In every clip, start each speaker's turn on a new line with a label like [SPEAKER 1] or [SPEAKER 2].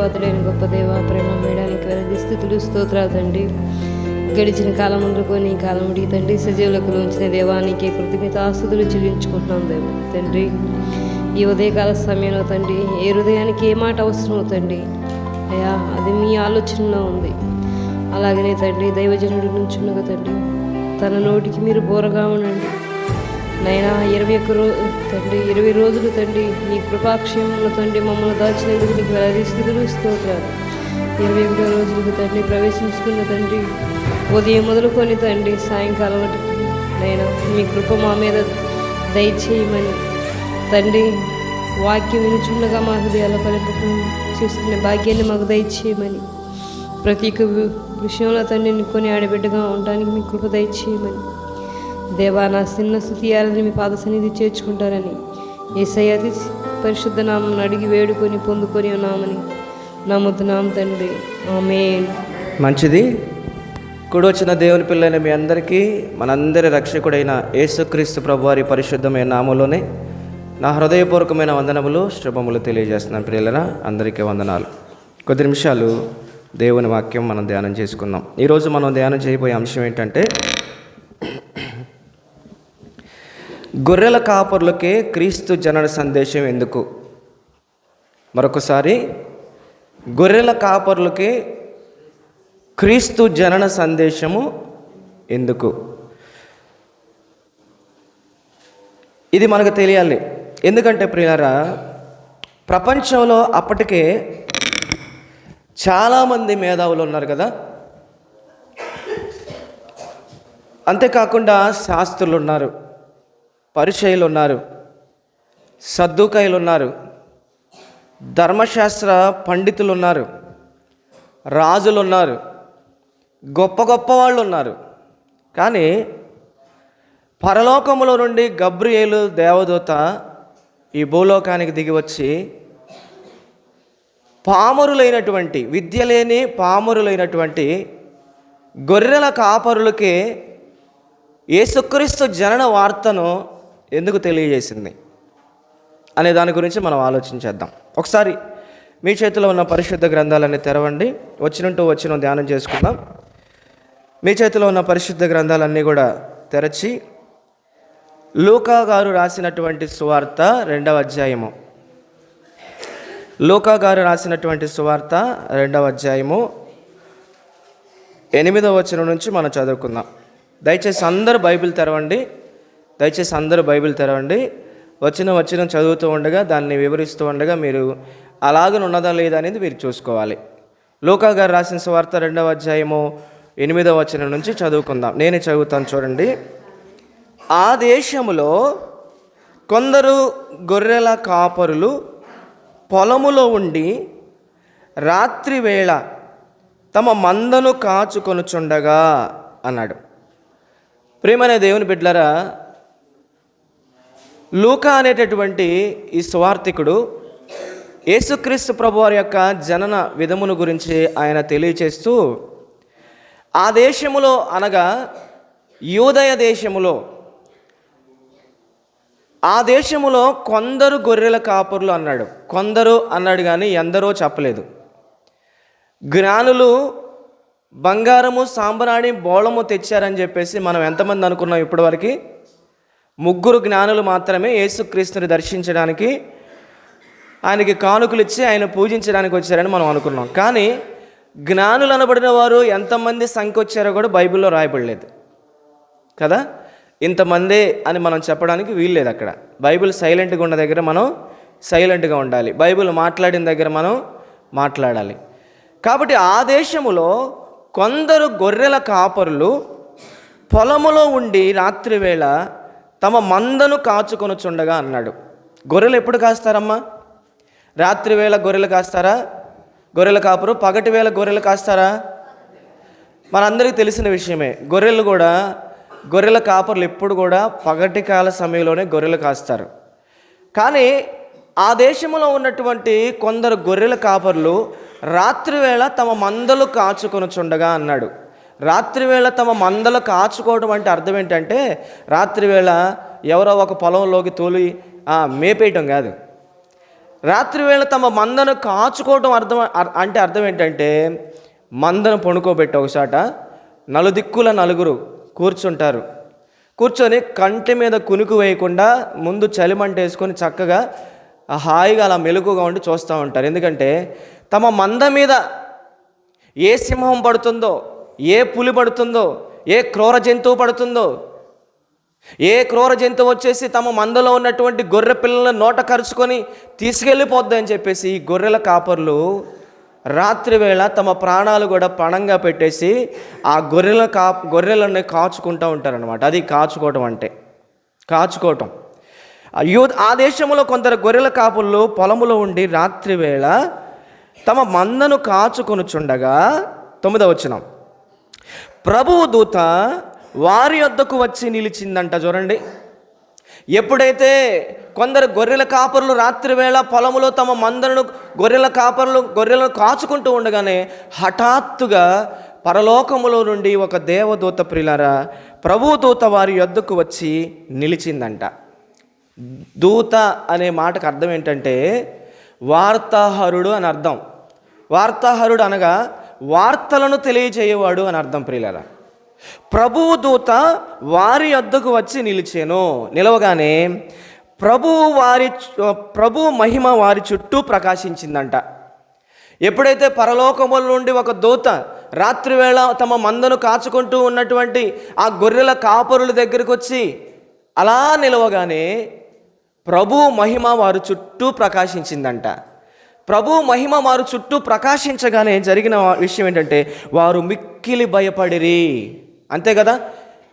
[SPEAKER 1] కృపాతులైన గొప్ప దేవ ప్రేమ వేయడానికి వేరే స్థితులు స్తోత్రాలు తండ్రి. గడిచిన కాలం అందుకొని ఈ కాలం ఉడికి తండ్రి సజీవులకు ఉంచిన దేవానికి కృతజ్ఞత ఆస్తులు చెల్లించుకుంటున్నాం దేవ తండ్రి. ఈ ఉదయకాల సమయంలో తండ్రి ఏ హృదయానికి ఏ మాట అవసరమో తండ్రి అయ్యా అది మీ ఆలోచనలో ఉంది. అలాగనే తండ్రి దైవజనుడి నుంచున్నగా తండ్రి తన నోటికి మీరు బోరగా ఉండండి. నైనా ఇరవై ఒక్క రోజు తండ్రి ఇరవై రోజులు తండ్రి నీ కృపాక్షేమంలో తండ్రి మమ్మల్ని దాచినందుకు నీకు వేలాది స్థితులు స్తోత్రాలు. ఇరవై ఒకటో రోజులకు తండ్రి ప్రవేశిస్తున్న తండ్రి ఉదయం మొదలుకొని తండ్రి సాయంకాలం నైనా మీ కృప మా మీద దయచేయమని తండ్రి వాక్యం వినుచుండగా మా హృదయాల పలుపు చేసుకునే భాగ్యాన్ని మాకు దయచేయమని ప్రతి ఒక్క విషయంలో తండ్రిని కొని ఆడబిడ్డగా ఉండడానికి మీ కృప దయచేయమని దేవా నా చిన్న స్థుతియాలని మీ పాద సన్నిధి చేర్చుకుంటారని ఏసయ్య అతి పరిశుద్ధ నామను అడిగి వేడుకొని పొందుకొని ఉన్నామని నమ్ముతున్నాం తండ్రి. ఆమె
[SPEAKER 2] మంచిది. కుడి వచ్చిన దేవుని పిల్లలైన మీ అందరికీ మనందరి రక్షకుడైన యేసుక్రీస్తు ప్రభువారి పరిశుద్ధమైన నామంలోనే నా హృదయపూర్వకమైన వందనములు శుభములు తెలియజేస్తున్నాను. ప్రియులరా అందరికీ వందనాలు. కొద్ది నిమిషాలు దేవుని వాక్యం మనం ధ్యానం చేసుకుందాం. ఈరోజు మనం ధ్యానం చేయబోయే అంశం ఏంటంటే గొర్రెల కాపరులకే క్రీస్తు జనన సందేశం ఎందుకు? మరొకసారి గొర్రెల కాపర్లకే క్రీస్తు జనన సందేశము ఎందుకు? ఇది మనకు తెలియాలి. ఎందుకంటే ప్రియారా ప్రపంచంలో అప్పటికే చాలామంది మేధావులు ఉన్నారు కదా? అంతేకాకుండా శాస్త్రులు ఉన్నారు. పరిచయులు ఉన్నారు సద్దుకాయలు ఉన్నారు ధర్మశాస్త్ర పండితులు ఉన్నారు రాజులు ఉన్నారు గొప్ప గొప్ప వాళ్ళు ఉన్నారు కానీ పరలోకములో నుండి గబ్రియేలు దేవదూత ఈ భూలోకానికి దిగి వచ్చి పామరులైనటువంటి విద్య లేని పామరులైనటువంటి గొర్రెల కాపరులకే యేసుక్రీస్తు జనన వార్తను ఎందుకు తెలియజేసింది అనే దాని గురించి మనం ఆలోచించేద్దాం. ఒకసారి మీ చేతిలో ఉన్న పరిశుద్ధ గ్రంథాలన్నీ తెరవండి. వచ్చినట్టు వచ్చిన ధ్యానం చేసుకుందాం. మీ చేతిలో ఉన్న పరిశుద్ధ గ్రంథాలన్నీ కూడా తెరచి లూకా గారు రాసినటువంటి సువార్త రెండవ అధ్యాయము. లూకా గారు రాసినటువంటి సువార్త రెండవ అధ్యాయము ఎనిమిదవ వచనం నుంచి మనం చదువుకుందాం. దయచేసి అందరూ బైబిల్ తెరవండి. దయచేసి అందరూ బైబిల్ తెరవండి. వచ్చిన వచ్చిన చదువుతూ ఉండగా దాన్ని వివరిస్తూ ఉండగా మీరు అలాగనే ఉన్నదా లేదా అనేది మీరు చూసుకోవాలి. లోకా గారు రాసిన వార్త రెండవ అధ్యాయము ఎనిమిదవ వచనం నుంచి చదువుకుందాం. నేనే చదువుతాను చూడండి. ఆ దేశములో కొందరు గొర్రెల కాపరులు పొలములో ఉండి రాత్రి వేళ తమ మందను కాచుకొనుచుండగా అన్నాడు. ప్రేమనే దేవుని బిడ్డలరా లూకా అనేటటువంటి ఈ స్వార్థికుడు యేసుక్రీస్తు ప్రభువారి యొక్క జనన విధమును గురించి ఆయన తెలియచేస్తూ ఆ దేశములో అనగా యూదయ దేశములో ఆ దేశములో కొందరు గొర్రెల కాపురులు అన్నాడు. కొందరు అన్నాడు కానీ ఎందరో చెప్పలేదు. జ్ఞానులు బంగారము సాంబ్రాణి బోళము తెచ్చారని చెప్పేసి మనం ఎంతమంది అనుకున్నాం ఇప్పటివరకు? ముగ్గురు జ్ఞానులు మాత్రమే యేసుక్రీస్తుని దర్శించడానికి ఆయనకి కానుకలు ఇచ్చి ఆయన పూజించడానికి వచ్చారని మనం అనుకున్నాం. కానీ జ్ఞానులు అనబడిన వారు ఎంతమంది సంఖ్య వచ్చారో కూడా బైబిల్లో రాయబడలేదు. కదా? ఇంతమందే అని మనం చెప్పడానికి వీల్లేదు అక్కడ. బైబిల్ సైలెంట్గా ఉన్న దగ్గర మనం సైలెంట్గా ఉండాలి. బైబిల్ మాట్లాడిన దగ్గర మనం మాట్లాడాలి. కాబట్టి ఆ దేశములో కొందరు గొర్రెల కాపరులు పొలములో ఉండి రాత్రివేళ తమ మందను కాచుకొనుచుండగా అన్నాడు. గొర్రెలు ఎప్పుడు కాస్తారమ్మా? రాత్రివేళ గొర్రెలు కాస్తారా? గొర్రెల కాపురు పగటి వేళ గొర్రెలు కాస్తారా? మనందరికీ తెలిసిన విషయమే. గొర్రెలు కూడా గొర్రెల కాపర్లు ఎప్పుడు కూడా పగటి కాల సమయంలోనే గొర్రెలు కాస్తారు. కానీ ఆ దేశంలో ఉన్నటువంటి కొందరు గొర్రెల కాపర్లు రాత్రివేళ తమ మందలు కాచుకొనుచుండగా అన్నాడు. రాత్రివేళ తమ మందలు కాచుకోవడం అంటే అర్థం ఏంటంటే రాత్రివేళ ఎవరో ఒక పొలంలోకి తోలి మేపేయటం కాదు. రాత్రివేళ తమ మందను కాచుకోవటం అర్థం అంటే అర్థం ఏంటంటే మందను పండుకోబెట్టి ఒకసాట నలుదిక్కుల నలుగురు కూర్చుంటారు. కూర్చొని కంటి మీద కునుకు వేయకుండా ముందు చలిమంట వేసుకొని చక్కగా హాయిగా అలా మెలుగుగా ఉండి చూస్తూ ఉంటారు. ఎందుకంటే తమ మంద మీద ఏ సింహం పడుతుందో ఏ పులి పడుతుందో ఏ క్రూర జంతువు పడుతుందో ఏ క్రూర జంతువు వచ్చేసి తమ మందలో ఉన్నటువంటి గొర్రె పిల్లలను నోట కరుచుకొని తీసుకెళ్ళిపోద్ది అని చెప్పేసి ఈ గొర్రెల కాపర్లు రాత్రి వేళ తమ ప్రాణాలు కూడా పణంగా పెట్టేసి ఆ గొర్రెల కా గొర్రెలన్నీ కాచుకుంటూ ఉంటారనమాట అది కాచుకోవటం అంటే కాచుకోవటం. యూ ఆ దేశంలో కొందరు గొర్రెల కాపుల్లో పొలములో ఉండి రాత్రి వేళ తమ మందను కాచుకొనుచుండగా తొమ్మిదవ వచ్చినాం ప్రభువు దూత వారి వద్దకు వచ్చి నిలిచిందంట చూడండి. ఎప్పుడైతే కొందరు గొర్రెల కాపరులు రాత్రి వేళ పొలములో తమ మందలను గొర్రెల కాపరులు గొర్రెలను కాచుకుంటూ ఉండగానే హఠాత్తుగా పరలోకములో నుండి ఒక దేవదూత ప్రిలారా ప్రభు దూత వారి యొద్దకు వచ్చి నిలిచిందంట. దూత అనే మాటకు అర్థం ఏంటంటే వార్తాహరుడు అని అర్థం. వార్తాహరుడు అనగా వార్తలను తెలియజేయవాడు అని అర్థం ప్రియులరా. ప్రభువు దూత వారి అద్దకు వచ్చి నిలిచాను నిలవగానే ప్రభువు వారి ప్రభు మహిమ వారి చుట్టూ ప్రకాశించిందంట. ఎప్పుడైతే పరలోకముల నుండి ఒక దూత రాత్రివేళ తమ మందను కాచుకుంటూ ఉన్నటువంటి ఆ గొర్రెల కాపరుల దగ్గరికి వచ్చి అలా నిలవగానే ప్రభు మహిమ వారు చుట్టూ ప్రకాశించిందంట. ప్రభు మహిమ వారు చుట్టూ ప్రకాశించగానే జరిగిన విషయం ఏంటంటే వారు మిక్కిలి భయపడిరి. అంతే కదా?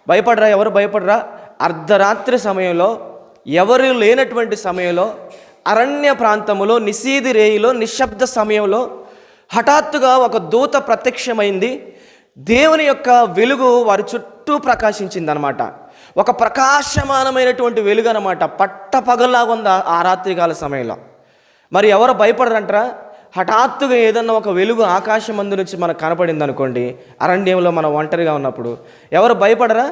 [SPEAKER 2] భయపడరా ఎవరు? భయపడరా? అర్ధరాత్రి సమయంలో ఎవరు లేనటువంటి సమయంలో అరణ్య ప్రాంతములో నిశీది రేయిలో నిశ్శబ్ద సమయంలో హఠాత్తుగా ఒక దూత ప్రత్యక్షమైంది. దేవుని యొక్క వెలుగు వారి చుట్టూ ప్రకాశించింది అనమాట ఒక ప్రకాశమానమైనటువంటి వెలుగు అనమాట పట్టపగలాగా ఉంది ఆ- ఆ రాత్రికాల సమయంలో? మరి ఎవరు భయపడరంటారా? హఠాత్తుగా ఏదన్నా ఒక వెలుగు ఆకాశం మందు నుంచి మనకు కనపడింది అనుకోండి అరణ్యంలో మనం ఒంటరిగా ఉన్నప్పుడు ఎవరు భయపడరా?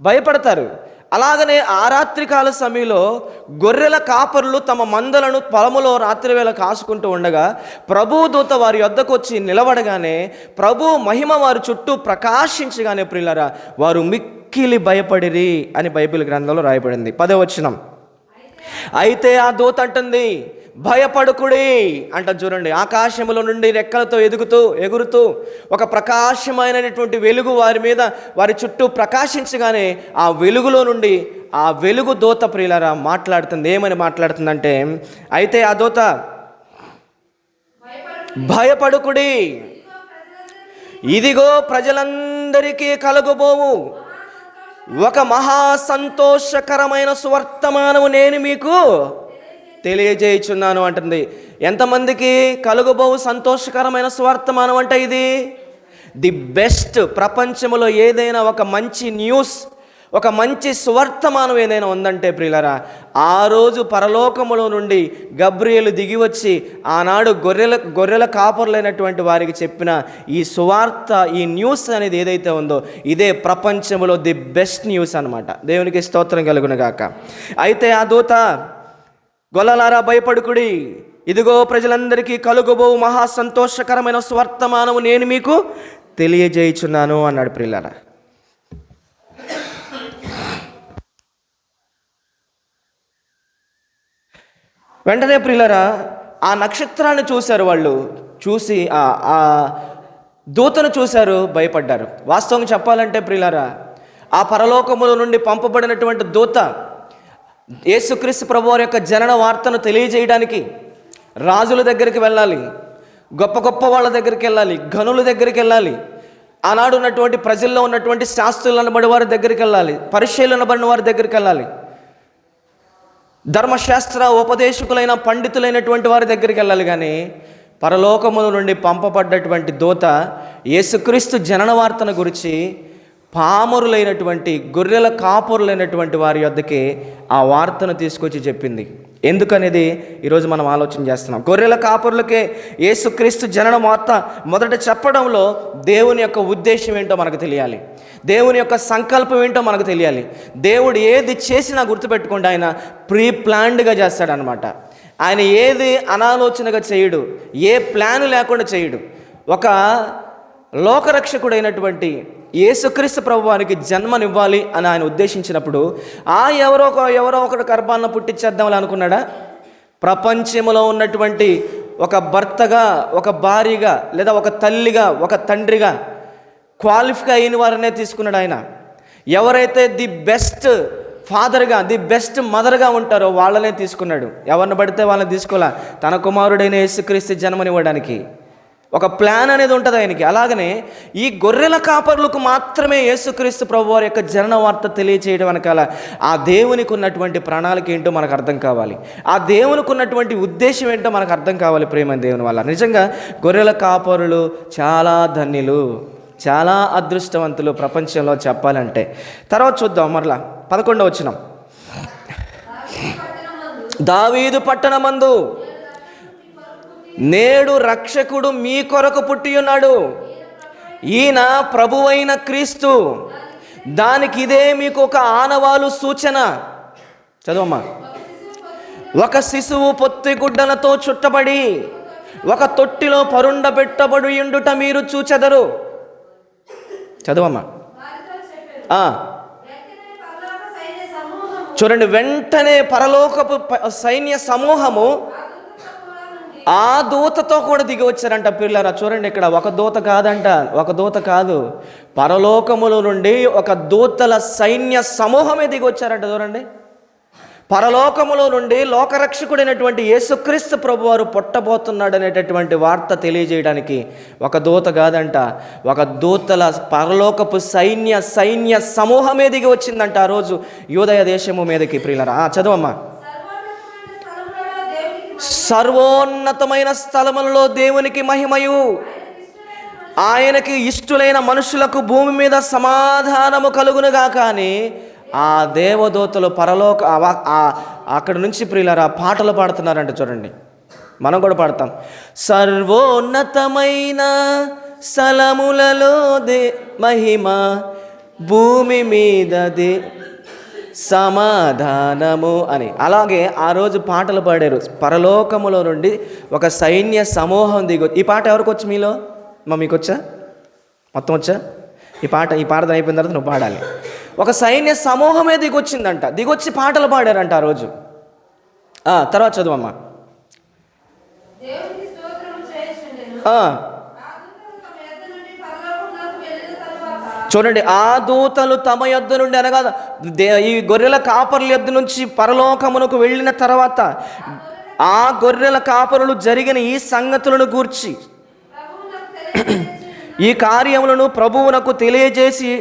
[SPEAKER 2] భయపడతారు. అలాగనే ఆ రాత్రికాల సమయంలో గొర్రెల కాపరులు తమ మందలను పొలములో రాత్రివేళ కాసుకుంటూ ఉండగా ప్రభు దూత వారి వద్దకు వచ్చి నిలబడగానే ప్రభు మహిమ వారి చుట్టూ ప్రకాశించగానే ప్రిల్లరా వారు మిక్కిలి భయపడిరి అని బైబిల్ గ్రంథంలో రాయబడింది. పదవచనం. అయితే ఆ దూత అంటుంది భయపడుకుడి అంట చూడండి. ఆకాశములో నుండి రెక్కలతో ఎదుగుతూ ఎగురుతూ ఒక ప్రకాశమైనటువంటి వెలుగు వారి మీద వారి చుట్టూ ప్రకాశించగానే ఆ వెలుగులో నుండి ఆ వెలుగు దూత ప్రియులరా మాట్లాడుతుంది. ఏమని మాట్లాడుతుందంటే అయితే ఆ దూత భయపడుకుడి. ఇదిగో ప్రజలందరికీ కలుగుబోవు. ఒక మహా సంతోషకరమైన సువర్తమానము నేను మీకు తెలియజేయుచున్నాను అంటుంది. ఎంతమందికి కలుగుబోవు సంతోషకరమైన స్వార్థమానం అంటే ఇది? ది బెస్ట్ ప్రపంచంలో ఏదైనా ఒక మంచి న్యూస్ ఒక మంచి సువర్తమానం ఏదైనా ఉందంటే ప్రియులరా ఆ రోజు పరలోకములో నుండి గబ్రియలు దిగి వచ్చి ఆనాడు గొర్రెల గొర్రెల కాపరులైనటువంటి వారికి చెప్పిన ఈ సువార్త ఈ న్యూస్ అనేది ఏదైతే ఉందో ఇదే ప్రపంచంలో ది బెస్ట్ న్యూస్ అనమాట దేవునికి స్తోత్రం కలుగునగాక అయితే ఆ దూత గొల్లలారా భయపడుకుడి. ఇదిగో ప్రజలందరికీ కలుగుబో మహా సంతోషకరమైన స్వర్తమానము నేను మీకు తెలియజేయుచున్నాను అన్నాడు ప్రియులారా. వెంటనే ప్రియులరా ఆ నక్షత్రాన్ని చూశారు వాళ్ళు. చూసి ఆ ఆ దూతను చూశారు భయపడ్డారు. వాస్తవంగా చెప్పాలంటే ప్రియులరా ఆ పరలోకముల నుండి పంపబడినటువంటి దూత యేసుక్రీస్తు ప్రభు వారి యొక్క జనన వార్తను తెలియజేయడానికి రాజుల దగ్గరికి వెళ్ళాలి గొప్ప గొప్ప వాళ్ళ దగ్గరికి వెళ్ళాలి గనుల దగ్గరికి వెళ్ళాలి ఆనాడు ఉన్నటువంటి ప్రజల్లో ఉన్నటువంటి శాస్త్రులు అనబడి వారి దగ్గరికి వెళ్ళాలి పరిశీలనబడిన వారి దగ్గరికి వెళ్ళాలి ధర్మశాస్త్ర ఉపదేశకులైన పండితులైనటువంటి వారి దగ్గరికి వెళ్ళాలి. కానీ పరలోకముల నుండి పంపబడ్డటువంటి దూత యేసుక్రీస్తు జనన వార్తను గురించి పామరులైనటువంటి గొర్రెల కాపురులైనటువంటి వారి వద్దకి ఆ వార్తను తీసుకొచ్చి చెప్పింది. ఎందుకనేది ఈరోజు మనం ఆలోచన చేస్తున్నాం. గొర్రెల కాపురులకే యేసుక్రీస్తు జనన వార్త మొదట చెప్పడంలో దేవుని యొక్క ఉద్దేశం ఏంటో మనకు తెలియాలి. దేవుని యొక్క సంకల్పం ఏంటో మనకు తెలియాలి. దేవుడు ఏది చేసినా గుర్తుపెట్టుకోండి ఆయన ప్రీ ప్లాన్డ్గా చేస్తాడనమాట. ఆయన ఏది అనాలోచనగా చేయడు ఏ ప్లాన్ లేకుండా చేయడు. ఒక లోకరక్షకుడైనటువంటి యేసుక్రీస్తు ప్రభువానికి జన్మనివ్వాలి అని ఆయన ఉద్దేశించినప్పుడు ఆ ఎవరో ఒక ఎవరో ఒకటి గర్భాన్న పుట్టించేద్దామని అనుకున్నాడా? ప్రపంచంలో ఉన్నటువంటి ఒక భర్తగా ఒక భార్యగా లేదా ఒక తల్లిగా ఒక తండ్రిగా క్వాలిఫై అయిన వారనే తీసుకున్నాడు ఆయన. ఎవరైతే ది బెస్ట్ ఫాదర్గా ది బెస్ట్ మదర్గా ఉంటారో వాళ్ళనే తీసుకున్నాడు. ఎవరిని పడితే వాళ్ళని తీసుకోలే తన కుమారుడైన యేసుక్రీస్తు జన్మనివ్వడానికి. ఒక ప్లాన్ అనేది ఉంటుంది ఆయనకి. అలాగనే ఈ గొర్రెల కాపరులకు మాత్రమే యేసుక్రీస్తు ప్రభు వారి యొక్క జనన వార్త తెలియచేయడం వెనకాల ఆ దేవునికి ఉన్నటువంటి ప్రణాళిక ఏంటో మనకు అర్థం కావాలి. ఆ దేవునికి ఉన్నటువంటి ఉద్దేశం ఏంటో మనకు అర్థం కావాలి ప్రేమ దేవుని వల్ల. నిజంగా గొర్రెల కాపరులు చాలా ధన్యులు చాలా అదృష్టవంతులు ప్రపంచంలో చెప్పాలంటే. తర్వాత చూద్దాం మరలా పదకొండవ వచ్చినాం దావీదు పట్టణమందు నేడు రక్షకుడు మీ కొరకు పుట్టియున్నాడు ఈయన ప్రభువైన క్రీస్తు. దానికి ఇదే మీకు ఒక ఆనవాలు సూచన. చదవమ్మా. ఒక శిశువు పొత్తి గుడ్డలతో చుట్టబడి ఒక తొట్టిలో పరుండబెట్టబడి ఉండుట మీరు చూచెదరు. చదవమ్మా. చూడండి వెంటనే పరలోకపు సైన్య సమూహము ఆ దూతతో కూడా దిగి వచ్చారంట పిల్లరా. చూడండి ఇక్కడ ఒక దూత కాదంట ఒక దూత కాదు. పరలోకముల నుండి ఒక దూతల సైన్య సమూహమే దిగి వచ్చారంట చూడండి. పరలోకములో నుండి లోకరక్షకుడైనటువంటి యేసుక్రీస్తు ప్రభువారు పుట్టబోతున్నాడు అనేటటువంటి వార్త తెలియజేయడానికి ఒక దూత కాదంట ఒక దూతల పరలోకపు సైన్య సైన్య సమూహమే దిగి వచ్చిందంట ఆ రోజు యూదయ దేశము మీదకి ప్రియులరా. ఆ, చదవమ్మా. సర్వోన్నతమైన స్థలములలో దేవునికి మహిమయు. ఆయనకి ఇష్టులైన మనుషులకు భూమి మీద సమాధానము కలుగునుగా కానీ ఆ దేవదూతలు పరలోక అక్కడి అక్కడ నుంచి ప్రియులారా పాటలు పాడుతున్నారంట చూడండి. మనం కూడా పాడతాం. సర్వోన్నతమైన స్థలములలో దే మహిమ భూమి మీద దే సమాధానము అని. అలాగే ఆ రోజు పాటలు పాడారు. పరలోకములో నుండి ఒక సైన్య సమూహం దిగు. ఈ పాట ఎవరికి వచ్చి మీలో? మా మీకు వచ్చా మొత్తం వచ్చా? ఈ పాట ఈ పాట అయిపోయిన తర్వాత నువ్వు పాడాలి. ఒక సైన్య సమూహమే దిగొచ్చిందంట. దిగొచ్చి పాటలు పాడారంట ఆ రోజు. తర్వాత చదువమ్మా
[SPEAKER 1] దేవునికి స్తోత్రము చేయుచుండెను.
[SPEAKER 2] ఆ,
[SPEAKER 1] ఆ దూతలు తమ యొద్ద నుండి పరలోకమునకు వెళ్ళిన తరువాత
[SPEAKER 2] చూడండి ఆ దూతలు తమ యొద్ద నుండి అనగా దే ఈ గొర్రెల కాపరుల యొద్ద నుంచి పరలోకమునకు వెళ్ళిన తర్వాత ఆ గొర్రెల కాపరులు జరిగిన ఈ సంగతులను గూర్చి ఈ కార్యములను ప్రభువునకు తెలియజేసి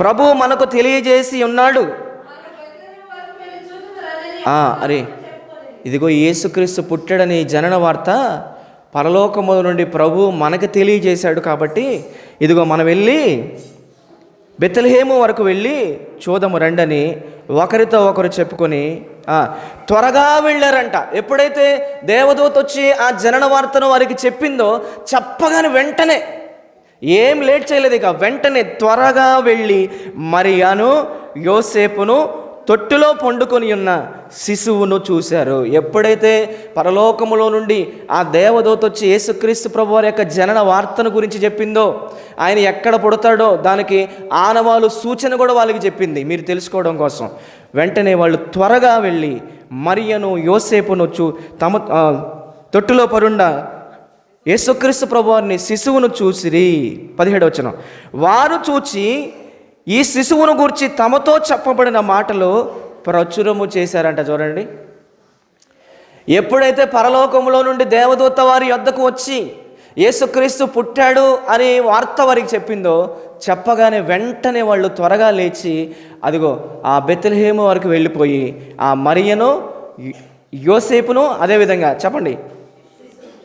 [SPEAKER 2] ప్రభువు మనకు తెలియజేసి ఉన్నాడు. అరే ఇదిగో యేసుక్రీస్తు పుట్టాడని జనన వార్త పరలోకముల నుండి ప్రభు మనకు తెలియజేశాడు కాబట్టి ఇదిగో మనం వెళ్ళి బెత్తలహేము వరకు వెళ్ళి చూదము రండని. ఒకరితో ఒకరు చెప్పుకొని త్వరగా వెళ్ళారంట. ఎప్పుడైతే దేవదూత వచ్చి ఆ జనన వార్తను వారికి చెప్పిందో చెప్పగానే వెంటనే ఏం లేట్ చేయలేదు ఇక వెంటనే త్వరగా వెళ్ళి మరియాను యోసేపును తొట్టులో పండుకొని ఉన్న శిశువును చూశారు. ఎప్పుడైతే పరలోకములో నుండి ఆ దేవదూత వచ్చి యేసుక్రీస్తు ప్రభు వారి యొక్క జనన వార్తను గురించి చెప్పిందో ఆయన ఎక్కడ పుడతాడో దానికి ఆనవాలు సూచన కూడా వాళ్ళకి చెప్పింది. మీరు తెలుసుకోవడం కోసం. వెంటనే వాళ్ళు త్వరగా వెళ్ళి మరియను యోసేపును చూ తమ తొట్టులో పరుండ యేసుక్రీస్తు ప్రభువారిని శిశువును చూసిరి. పదిహేడు వచ్చిన వారు చూచి ఈ శిశువును గురించి తమతో చెప్పబడిన మాటలు ప్రచురము చేశారంట చూడండి. ఎప్పుడైతే పరలోకంలో నుండి దేవదూత వారి యొద్దకు వచ్చి యేసుక్రీస్తు పుట్టాడు అని వార్త వారికి చెప్పిందో చెప్పగానే వెంటనే వాళ్ళు త్వరగా లేచి అదిగో ఆ బెత్తలహేము వరకు వెళ్ళిపోయి ఆ మరియను యోసేపును అదేవిధంగా చెప్పండి.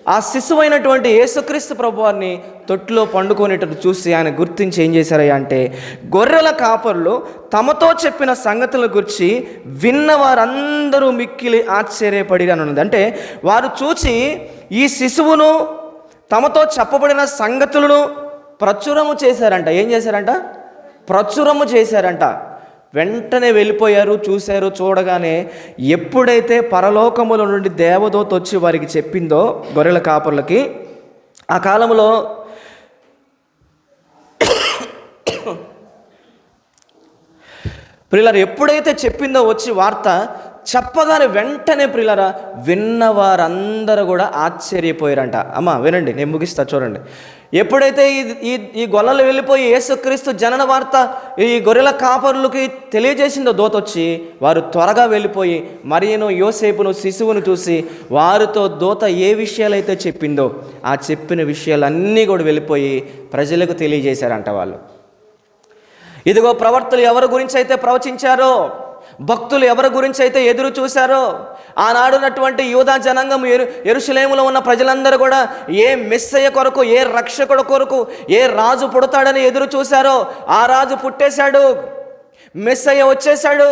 [SPEAKER 2] ఆ శిశువైనటువంటి యేసుక్రీస్తు ప్రభువారిని తొట్టులో పండుకొనేటట్టు చూసి ఆయన గుర్తించి ఏం చేశారయ్యా అంటే గొర్రెల కాపరులు తమతో చెప్పిన సంగతుల గురించి విన్న వారందరూ మిక్కిలి ఆశ్చర్యపడి అని ఉన్నది. అంటే వారు చూచి ఈ శిశువును తమతో చెప్పబడిన సంగతులను ప్రచురము చేశారంట. ఏం చేశారంట? ప్రచురము చేశారంట. వెంటనే వెళ్ళిపోయారు చూశారు చూడగానే ఎప్పుడైతే పరలోకముల నుండి దేవదూత వచ్చి వారికి చెప్పిందో గొర్రెల కాపర్లకి ఆ కాలంలో పిల్లలు ఎప్పుడైతే చెప్పిందో వచ్చి వార్త చెప్పగానే వెంటనే ప్రిలరా విన్న వారందరూ కూడా ఆశ్చర్యపోయారంట. అమ్మ వినండి నేను ముగిస్తా చూడండి. ఎప్పుడైతే ఈ ఈ గొల్లలు వెళ్ళిపోయి యేసుక్రీస్తు జనన వార్త ఈ గొర్రెల కాపరులకి తెలియజేసిందో దోతొచ్చి వారు త్వరగా వెళ్ళిపోయి మరియను యోసేపును శిశువును చూసి వారితో దోత ఏ విషయాలైతే చెప్పిందో ఆ చెప్పిన విషయాలన్నీ కూడా వెళ్ళిపోయి ప్రజలకు తెలియజేశారంట వాళ్ళు. ఇదిగో ప్రవర్తలు ఎవరి గురించి అయితే ప్రవచించారో భక్తులు ఎవరి గురించి అయితే ఎదురు చూశారో ఆనాడున్నటువంటి యూదా జనాంగం ఎరు ఎరుసలేములో ఉన్న ప్రజలందరూ కూడా ఏ మెస్సయ్య కొరకు ఏ రక్షకుడు కొరకు ఏ రాజు పుడతాడని ఎదురు చూశారో ఆ రాజు పుట్టేశాడు మెస్సయ్య వచ్చేశాడు.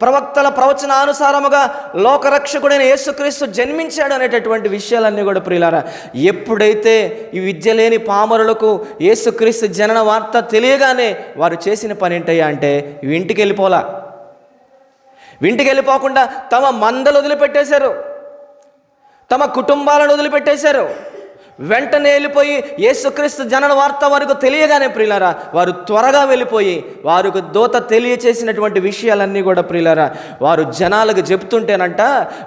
[SPEAKER 2] ప్రవక్తల ప్రవచనానుసారముగా లోకరక్షకుడైన యేసుక్రీస్తు జన్మించాడు అనేటటువంటి విషయాలన్నీ కూడా ప్రియులారా ఎప్పుడైతే ఈ విద్య లేని పామరులకు యేసుక్రీస్తు జనన వార్త తెలియగానే వారు చేసిన పని ఏంటయ్యా అంటే ఇంటికి వెళ్ళిపోలా ఇంటికి వెళ్ళిపోకుండా తమ మందలు వదిలిపెట్టేశారు. తమ కుటుంబాలను వదిలిపెట్టేశారు. వెంటనే వెళ్ళిపోయి యేసుక్రీస్తు జనన వార్త వారికి తెలియగానే ప్రియులారా వారు త్వరగా వెళ్ళిపోయి వారికి దోత తెలియచేసినటువంటి విషయాలన్నీ కూడా ప్రియులారా వారు జనాలకు చెప్తుంటేనంట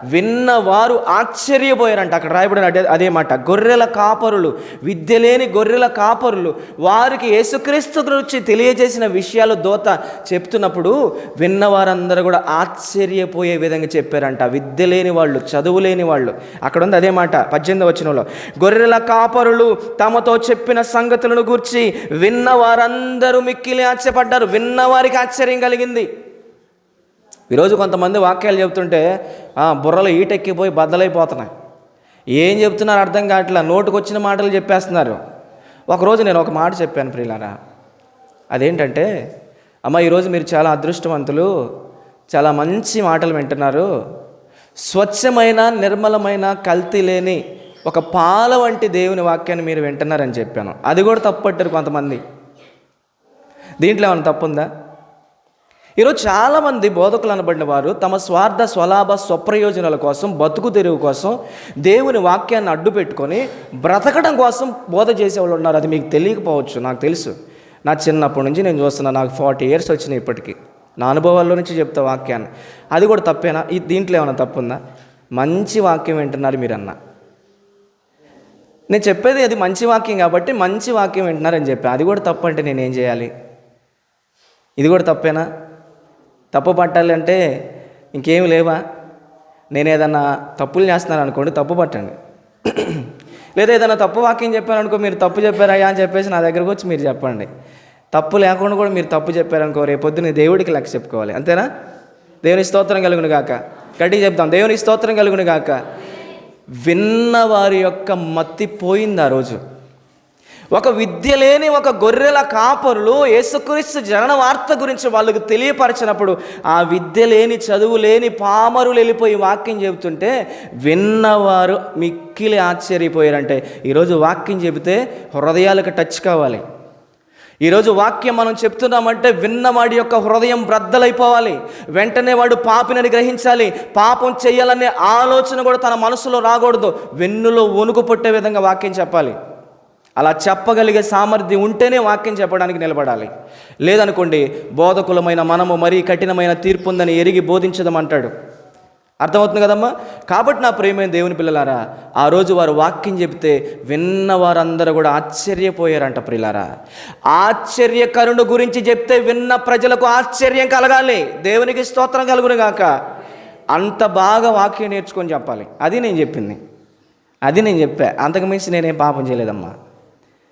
[SPEAKER 2] విన్న వారు ఆశ్చర్యపోయారంట. అక్కడ రాయబడిన అదే అదే మాట గొర్రెల కాపరులు విద్య లేని గొర్రెల కాపరులు వారికి యేసుక్రీస్తు గురించి తెలియజేసిన విషయాలు దోత చెప్తున్నప్పుడు విన్నవారందరూ కూడా ఆశ్చర్యపోయే విధంగా చెప్పారంట. విద్య లేని వాళ్ళు చదువు లేని వాళ్ళు. అక్కడ ఉంది అదే మాట పద్దెనిమిది వచనంలో గొర్రెల కాపరులు తమతో చెప్పిన సంగతులను గూర్చి విన్న వారందరూ మిక్కిలి ఆశ్చర్యపడ్డారు. విన్నవారికి ఆశ్చర్యం కలిగింది. ఈరోజు కొంతమంది వాక్యాలు చెప్తుంటే ఆ, బుర్రలు ఈటెక్కిపోయి బద్దలైపోతున్నాయి. ఏం చెప్తున్నారు అర్థం కావట్లే? నోటుకు వచ్చిన మాటలు చెప్పేస్తున్నారు. ఒకరోజు నేను ఒక మాట చెప్పాను ప్రియులారా. అదేంటంటే అమ్మ ఈరోజు మీరు చాలా అదృష్టవంతులు చాలా మంచి మాటలు వింటున్నారు. స్వచ్ఛమైన నిర్మలమైన కల్తీ లేని ఒక పాల వంటి దేవుని వాక్యాన్ని మీరు వింటున్నారని చెప్పాను. అది కూడా తప్పట్టారు కొంతమంది. దీంట్లో ఏమైనా తప్పుందా? ఈరోజు చాలామంది బోధకులు అనబడిన వారు తమ స్వార్థ స్వలాభ స్వప్రయోజనాల కోసం బతుకు తెరువు కోసం దేవుని వాక్యాన్ని అడ్డు పెట్టుకొని బ్రతకడం కోసం బోధ చేసేవాళ్ళు ఉన్నారు. అది మీకు తెలియకపోవచ్చు నాకు తెలుసు. నా చిన్నప్పటి నుంచి నేను చూస్తున్నా నాకు ఫార్టీ ఇయర్స్ వచ్చినాయి ఇప్పటికీ. నా అనుభవాల్లో నుంచి చెప్తా వాక్యాన్ని. అది కూడా తప్పేనా? ఈ దీంట్లో ఏమైనా తప్పుందా? మంచి వాక్యం వింటున్నారు మీరు అన్న నేను చెప్పేది అది మంచి వాక్యం కాబట్టి మంచి వాక్యం వింటున్నారని చెప్పా. అది కూడా తప్పు అంటే నేనేం చేయాలి? ఇది కూడా తప్పేనా? తప్పు పట్టాలి అంటే లేవా? నేను ఏదన్నా తప్పులు చేస్తున్నాను అనుకోండి తప్పు పట్టండి. లేదా ఏదైనా తప్పు వాక్యం చెప్పారనుకో మీరు తప్పు చెప్పారయ్యా అని చెప్పేసి నా దగ్గరకు వచ్చి మీరు చెప్పండి. తప్పు లేకుండా కూడా మీరు తప్పు చెప్పారనుకో రేపొద్దున దేవుడికి లెక్క చెప్పుకోవాలి. అంతేనా? దేవుని స్తోత్రం కలుగును గాక. గట్టిగా చెప్తాం దేవుని స్తోత్రం కలుగును గాక. విన్న వారి యొక్క మత్తి పోయింది ఆ రోజు. ఒక విద్య లేని ఒక గొర్రెల కాపరులు యేసుక్రీస్తు జనన వార్త గురించి వాళ్ళకు తెలియపరచినప్పుడు ఆ విద్య లేని చదువు లేని పామరులు వెళ్ళిపోయి వాక్యం చెబుతుంటే విన్నవారు మిక్కిలి ఆశ్చర్యపోయారంటే ఈరోజు వాక్యం చెబితే హృదయాలకు టచ్ కావాలి. ఈరోజు వాక్యం మనం చెప్తున్నామంటే విన్నవాడి యొక్క హృదయం బ్రద్దలైపోవాలి వెంటనే వాడు పాపినని గ్రహించాలి. పాపం చేయాలనే ఆలోచన కూడా తన మనసులో రాకూడదు. వెన్నులో వణుకు పుట్టే విధంగా వాక్యం చెప్పాలి. అలా చెప్పగలిగే సామర్థ్యం ఉంటేనే వాక్యం చెప్పడానికి నిలబడాలి. లేదనుకోండి బోధకులమైన మనము మరీ కఠినమైన తీర్పు ఉందని ఎరిగి బోధించదమంటాడు అర్థమవుతుంది కదమ్మా? కాబట్టి నా ప్రేమైన దేవుని పిల్లలారా ఆ రోజు వారు వాక్యం చెబితే విన్న వారందరూ కూడా ఆశ్చర్యపోయారంట ప్రియులారా. ఆశ్చర్యకరుడు గురించి చెప్తే విన్న ప్రజలకు ఆశ్చర్యం కలగాలి. దేవునికి స్తోత్రం కలుగును గాక. అంత బాగా వాక్యం నేర్చుకొని చెప్పాలి. అది నేను చెప్పింది. అది నేను చెప్పా. అంతకుమించి నేనేం పాపం చేయలేదమ్మా.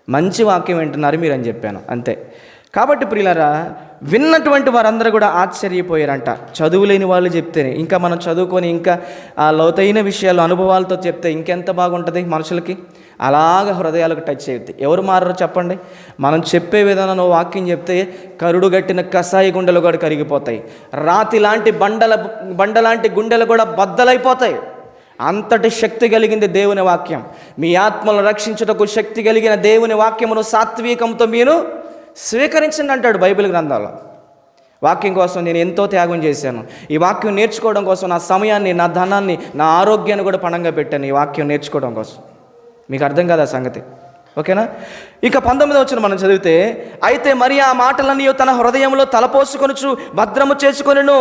[SPEAKER 2] మంచి వాక్యం వింటున్నారు మీరు అని చెప్పాను. అంతే. కాబట్టి ప్రియులారా విన్నటువంటి వారందరూ కూడా ఆశ్చర్యపోయారంట. చదువు లేని వాళ్ళు చెప్తేనే. ఇంకా మనం చదువుకొని ఇంకా ఆ లోతైన విషయాలు అనుభవాలతో చెప్తే ఇంకెంత బాగుంటుంది మనుషులకి? అలాగ హృదయాలకు టచ్ అయ్యుద్ది ఎవరు మారరు చెప్పండి? మనం చెప్పే విధానంలో వాక్యం చెప్తే కరుడు గట్టిన కషాయి గుండెలు కూడా కరిగిపోతాయి. రాతి లాంటి బండల బండలాంటి గుండెలు కూడా బద్దలైపోతాయి. అంతటి శక్తి కలిగింది దేవుని వాక్యం. మీ ఆత్మను రక్షించుటకు శక్తి కలిగిన దేవుని వాక్యమును సాత్వికంతో మీరు స్వీకరించండి అంటాడు బైబిల్ గ్రంథాల్లో. వాక్యం కోసం నేను ఎంతో త్యాగం చేశాను. ఈ వాక్యం నేర్చుకోవడం కోసం నా సమయాన్ని నా ధనాన్ని నా ఆరోగ్యాన్ని కూడా పణంగా పెట్టాను ఈ వాక్యం నేర్చుకోవడం కోసం. మీకు అర్థం కాదా సంగతి? ఓకేనా? ఇక పంతొమ్మిది వచ్చిన మనం చదివితే అయితే మరి ఆ మాటలన్నీ తన హృదయంలో తలపోసుకొనుచు భద్రము చేసుకొనిను.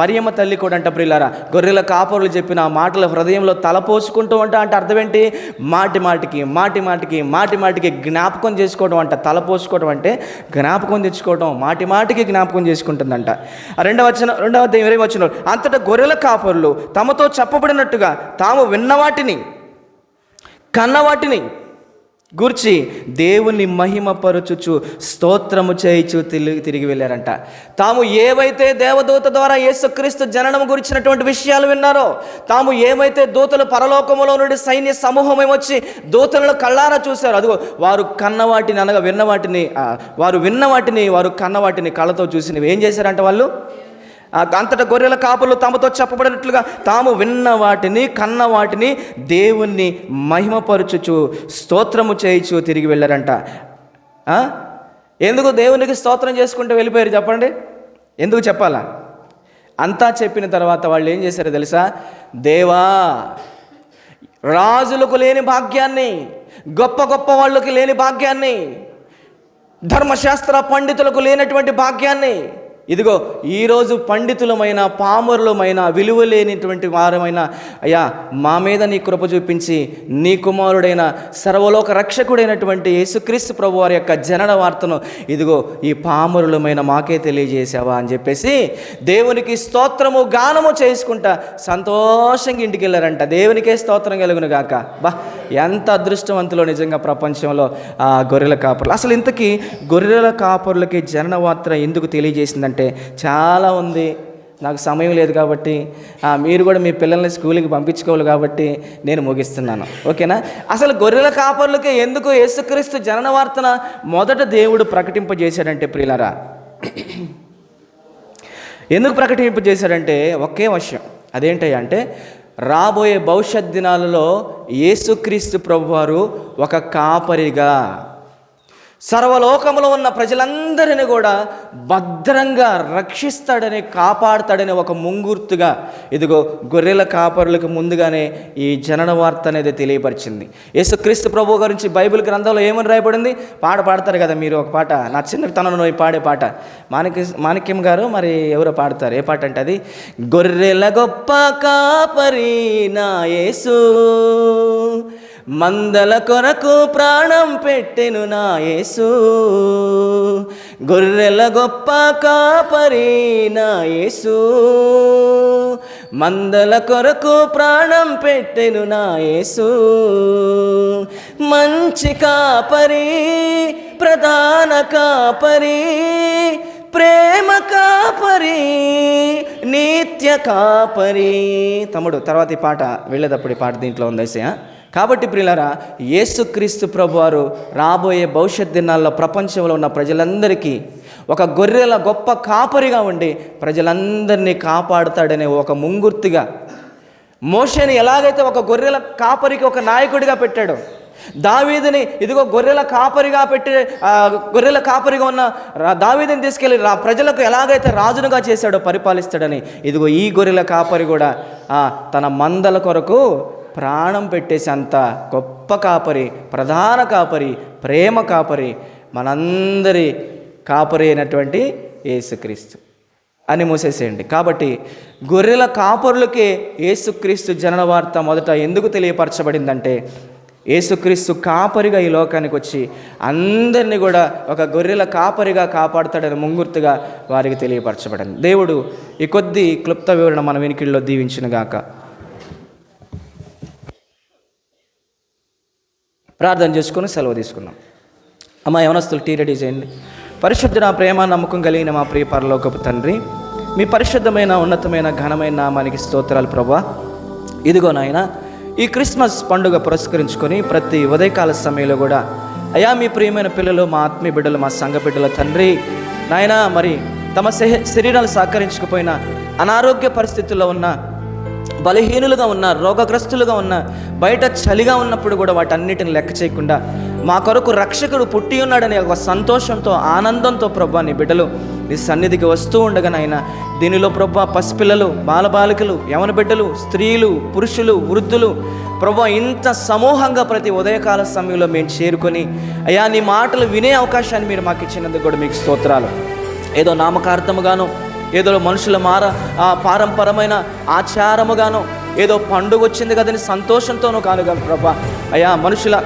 [SPEAKER 2] మరియమ్మ తల్లి కూడా అంట ప్రియులారా గొర్రెల కాపరులు చెప్పిన ఆ మాటల హృదయంలో తలపోసుకుంటూ అంట అంటే అర్థం ఏంటి మాటి మాటికి మాటి మాటికి మాటి మాటికి జ్ఞాపకం చేసుకోవడం అంట తలపోసుకోవడం అంటే జ్ఞాపకం తెచ్చుకోవడం మాటి మాటికి జ్ఞాపకం చేసుకుంటుందంట. ఆ రెండవ వచ్చిన రెండవ దేవరే ఇరవై వచ్చిన అంతటా గొర్రెల కాపరులు తమతో చెప్పబడినట్టుగా తాము విన్న వాటిని కన్నవాటిని గూర్చి దేవుని మహిమపరుచుచు స్తోత్రము చేయిచు తిరిగి తిరిగి వెళ్ళారంట. తాము ఏవైతే దేవదూత ద్వారా యేసుక్రీస్తు జననం గురించినటువంటి విషయాలు విన్నారో తాము ఏమైతే దూతలు పరలోకములో నుండి సైన్య సమూహం వచ్చి దూతలను కళ్ళారా చూశారు అదిగో వారు కన్నవాటిని అనగా విన్నవాటిని వారు విన్నవాటిని వారు కన్నవాటిని కళ్ళతో చూసినవి. ఏం చేశారంట వాళ్ళు? అంతటా గొర్రెల కాపులు తమతో చెప్పబడినట్లుగా తాము విన్న వాటిని కన్న వాటిని దేవుణ్ణి మహిమపరచుచు స్తోత్రము చేయించు తిరిగి వెళ్ళారంట. ఎందుకు దేవునికి స్తోత్రం చేసుకుంటూ వెళ్ళిపోయారు చెప్పండి? ఎందుకు చెప్పాలా? అంతా చెప్పిన తర్వాత వాళ్ళు ఏం చేశారో తెలుసా? దేవా రాజులకు లేని భాగ్యాన్ని గొప్ప గొప్ప వాళ్ళకి లేని భాగ్యాన్ని ధర్మశాస్త్ర పండితులకు లేనటువంటి భాగ్యాన్ని ఇదిగో ఈరోజు పండితులమైన పామరులమైన విలువ లేనిటువంటి వారమైన అయ్యా మా మీద నీ కృప చూపించి నీ కుమారుడైన సర్వలోక రక్షకుడైనటువంటి యేసుక్రీస్తు ప్రభు వారి యొక్క జనన వార్తను ఇదిగో ఈ పామరులమైన మాకే తెలియజేసావా అని చెప్పేసి దేవునికి స్తోత్రము గానము చేసుకుంటా సంతోషంగా ఇంటికి వెళ్ళారంట. దేవునికే స్తోత్రం కలుగును గాక. బా ఎంత అదృష్టవంతులో నిజంగా ప్రపంచంలో ఆ గొర్రెల కాపరులు. అసలు ఇంతకీ గొర్రెల కాపరులకి జనన వార్త ఎందుకు తెలియజేసిందంటే చాలా ఉంది. నాకు సమయం లేదు కాబట్టి మీరు కూడా మీ పిల్లల్ని స్కూల్కి పంపించుకోవాలి కాబట్టి నేను ముగిస్తున్నాను. ఓకేనా? అసలు గొర్రెల కాపర్లకి ఎందుకు యేసుక్రీస్తు జనన వార్తన మొదట దేవుడు ప్రకటింపజేశాడంటే ప్రియులరా ఎందుకు ప్రకటింపజేశాడంటే ఒకే విషయం. అదేంటి అంటే రాబోయే భవిష్యత్ దినాలలో యేసుక్రీస్తు ప్రభువారు ఒక కాపరిగా సర్వలోకంలో ఉన్న ప్రజలందరినీ కూడా భద్రంగా రక్షిస్తాడని కాపాడుతాడని ఒక ముంగుర్తుగా ఇదిగో గొర్రెల కాపరులకు ముందుగానే ఈ జనన వార్త అనేది తెలియపరిచింది. యేసుక్రీస్తు ప్రభు గురించి బైబిల్ గ్రంథంలో ఏమని రాయబడింది? పాట పాడతారు కదా మీరు ఒక పాట. నా చిన్నతనంలో పాడే పాట. మాణిక్య మాణిక్యం గారు మరి ఎవరో పాడతారు? ఏ పాట అంటే అది? గొర్రెల గొప్ప కాపరి నా యేసు. మందల కొరకు ప్రాణం పెట్టెను నా యేసు. గొర్రెల గొప్ప కాపరి నా యేసు. మందల కొరకు ప్రాణం పెట్టెను నా యేసు. మంచి కాపరి ప్రధాన కాపరి ప్రేమ కాపరి నిత్య కాపరి. తమ్ముడు తర్వాత ఈ పాట వెళ్ళేటప్పుడు ఈ పాట దీంట్లో ఉంది కాబట్టి ప్రియులరా యేసుక్రీస్తు ప్రభువారు రాబోయే భవిష్యత్ దినాల్లో ప్రపంచంలో ఉన్న ప్రజలందరికీ ఒక గొర్రెల గొప్ప కాపరిగా ఉండి ప్రజలందరినీ కాపాడుతాడనే ఒక ముంగుర్తిగా మోషని ఎలాగైతే ఒక గొర్రెల కాపరికి ఒక నాయకుడిగా పెట్టాడో దావీదిని ఇదిగో గొర్రెల కాపరిగా పెట్టి గొర్రెల కాపరిగా ఉన్న దావీదిని తీసుకెళ్ళి రా ప్రజలకు ఎలాగైతే రాజునుగా చేశాడో పరిపాలిస్తాడని ఇదిగో ఈ గొర్రెల కాపరి కూడా తన మందల కొరకు ప్రాణం పెట్టేసి అంత గొప్ప కాపరి ప్రధాన కాపరి ప్రేమ కాపరి మనందరి కాపరి అయినటువంటి యేసుక్రీస్తు. అని మూసేసేయండి. కాబట్టి గొర్రెల కాపరులకే యేసుక్రీస్తు జనన వార్త మొదట ఎందుకు తెలియపరచబడిందంటే యేసుక్రీస్తు కాపరిగా ఈ లోకానికి వచ్చి అందరినీ కూడా ఒక గొర్రెల కాపరిగా కాపాడుతాడని ముంగుర్తుగా వారికి తెలియపరచబడింది. దేవుడు ఈ కొద్ది క్లుప్త వివరణ మన వెనికిడిలో దీవించినగాక. ప్రార్థన చేసుకొని సెలవు తీసుకున్నాం. అమ్మ యవనస్తులు టీ రెడీ చేయండి. పరిశుద్ధ నా ప్రేమ నమ్మకం కలిగిన మా ప్రియ పరలోకపు తండ్రి మీ పరిశుద్ధమైన ఉన్నతమైన ఘనమైన నామానికి స్తోత్రాలు ప్రభా. ఇదిగో నాయన ఈ క్రిస్మస్ పండుగ పురస్కరించుకొని ప్రతి ఉదయకాల సమయంలో కూడా అయా మీ ప్రియమైన పిల్లలు మా ఆత్మీయ బిడ్డలు మా సంఘ బిడ్డల తండ్రి నాయన మరి తమ శరీరాలు సహకరించకపోయిన సహకరించకపోయినా అనారోగ్య పరిస్థితుల్లో ఉన్న బలహీనులుగా ఉన్న రోగగ్రస్తులుగా ఉన్న బయట చలిగా ఉన్నప్పుడు కూడా వాటన్నిటిని లెక్క చేయకుండా మా కొరకు రక్షకుడు పుట్టి ఉన్నాడనే ఒక సంతోషంతో ఆనందంతో ప్రభా నీ బిడ్డలు నీ సన్నిధికి వస్తూ ఉండగా నాయన దీనిలో ప్రభా పసిపిల్లలు బాలబాలికలు యవన బిడ్డలు స్త్రీలు పురుషులు వృద్ధులు ప్రభా ఇంత సమూహంగా ప్రతి ఉదయకాల సమయంలో మేము చేరుకొని అయ్యా నీ మాటలు వినే అవకాశాన్ని మీరు మాకు ఇచ్చినందుకు కూడా మీకు స్తోత్రాలు. ఏదో నామకార్థముగాను ఏదో మనుషుల మార ఆ పారంపరమైన ఆచారముగాను ఏదో పండుగ వచ్చింది కదని సంతోషంతోనూ కాను కాదు ప్రభా. అయ్యా మనుషుల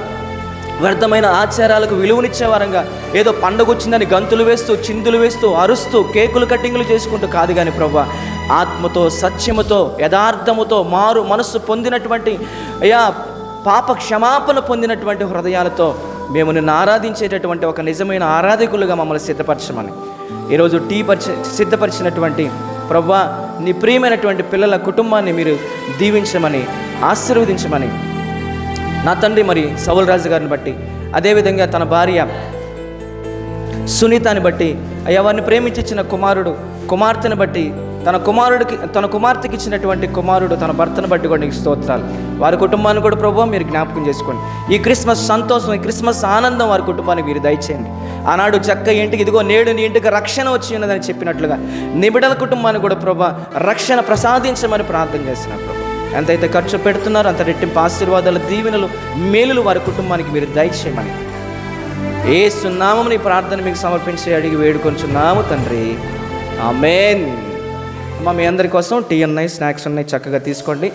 [SPEAKER 2] వ్యర్థమైన ఆచారాలకు విలువనిచ్చేవారంగా ఏదో పండుగ వచ్చిందని గంతులు వేస్తూ చిందులు వేస్తూ అరుస్తూ కేకులు కట్టింగులు చేసుకుంటూ కాదు కానీ ప్రభా. ఆత్మతో సత్యముతో యథార్థముతో మారు మనస్సు పొందినటువంటి అయ్యా పాప క్షమాపణ పొందినటువంటి హృదయాలతో మేము నిన్ను ఆరాధించేటటువంటి ఒక నిజమైన ఆరాధకులుగా మమ్మల్ని సిద్ధపరచమని. ఈరోజు టీ పరిచ సిద్ధపరిచినటువంటి ప్రభా నీ ప్రియమైనటువంటి పిల్లల కుటుంబాన్ని మీరు దీవించమని ఆశీర్వదించమని. నా తండ్రి మరి సౌల్ రాజు గారిని బట్టి అదేవిధంగా తన భార్య సునీతాని బట్టి అయ్యా వారిని ప్రేమించిన కుమారుడు కుమార్తెను బట్టి తన కుమారుడికి తన కుమార్తెకి ఇచ్చినటువంటి కుమారుడు తన భర్తను బట్టి కూడా నీకు స్తోత్రాలు. వారి కుటుంబాన్ని కూడా ప్రభు మీరు జ్ఞాపకం చేసుకోండి. ఈ క్రిస్మస్ సంతోషం ఈ క్రిస్మస్ ఆనందం వారి కుటుంబానికి మీరు దయచేయండి. ఆనాడు చక్క ఇంటికి ఇదిగో నేడు నీ ఇంటికి రక్షణ వచ్చి ఉన్నదని చెప్పినట్లుగా నిబిడల కుటుంబాన్ని కూడా ప్రభా రక్షణ ప్రసాదించమని ప్రార్థన చేస్తున్నాను ప్రభు. ఎంతైతే ఖర్చు పెడుతున్నారో అంత రెట్టింపు ఆశీర్వాదాలు దీవెనలు మేలులు వారి కుటుంబానికి మీరు దయచేయమని. ఏ సున్నామని ప్రార్థన మీకు సమర్పించి అడిగి వేడుకొంచున్నాము తండ్రి. ఆమెన్. అమ్మ మీ అందరి కోసం టీ ఉన్నాయి స్నాక్స్ ఉన్నాయి చక్కగా తీసుకోండి.